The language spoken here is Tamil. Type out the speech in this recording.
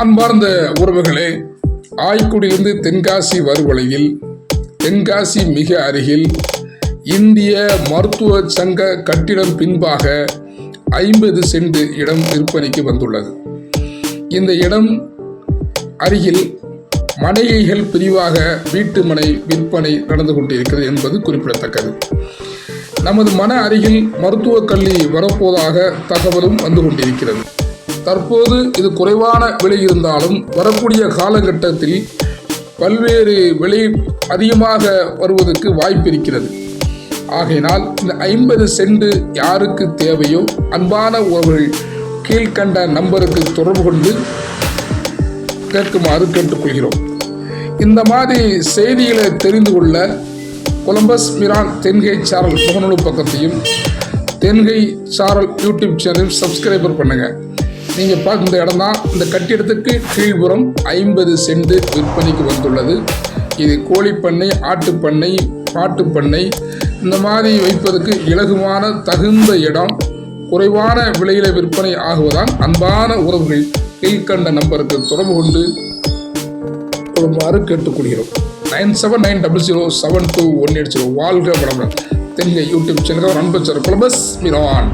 அன்பார்ந்த உறவுகளே ஆய்க்குடியிலிருந்து தென்காசி வருவலையில் தென்காசி மிக அருகில் இந்திய மருத்துவ சங்க கட்டிடம் பின்பாக ஐம்பது சென்ட் இடம் விற்பனைக்கு வந்துள்ளது. இந்த இடம் அருகில் மனைகைகள் பிரிவாக வீட்டு மனை விற்பனை நடந்து கொண்டிருக்கிறது என்பது குறிப்பிடத்தக்கது. நமது மன அருகில் மருத்துவக் கல்வி வரப்போவதாக தகவலும் வந்து கொண்டிருக்கிறது. தற்போது இது குறைவான விலை இருந்தாலும் வரக்கூடிய காலகட்டத்தில் பல்வேறு விலை அதிகமாக வருவதற்கு வாய்ப்பு இருக்கிறது. ஆகையினால் இந்த ஐம்பது சென்ட் யாருக்கு தேவையோ அன்பான உறவுகள் கீழ்கண்ட நம்பருக்கு தொடர்பு கொண்டு கேட்குமாறு கேட்டுக்கொள்கிறோம். இந்த மாதிரி செய்திகளை தெரிந்து கொள்ள கொலம்பஸ் மிரான் தென்கை சாரல் முகநூல் பக்கத்தையும் தென்கை சாரல் யூடியூப் சேனலையும் சப்ஸ்கிரைபர் பண்ணுங்கள் நீங்கள் பார்க்க இந்த இடம் தான் இந்த கட்டிடத்துக்கு கீழ்புறம் ஐம்பது சென்ட் விற்பனைக்கு வந்துள்ளது. இது கோழிப்பண்ணை ஆட்டுப்பண்ணை பாட்டுப்பண்ணை இந்த மாதிரி வைப்பதற்கு இலகுவான தகுந்த இடம் குறைவான விலையில விற்பனை ஆகுவதால் அன்பான உறவுகள் கீழ்கண்ட நம்பருக்கு தொடர்பு கொண்டு கொள்ளுமாறு கேட்டுக்கொள்கிறோம். Nine seven nine double zero seven two one eight zero. வாழ்க வளமுடன். தென்கை யூடியூப் சேனல் நண்பர் கொலபஸ் மிரான்.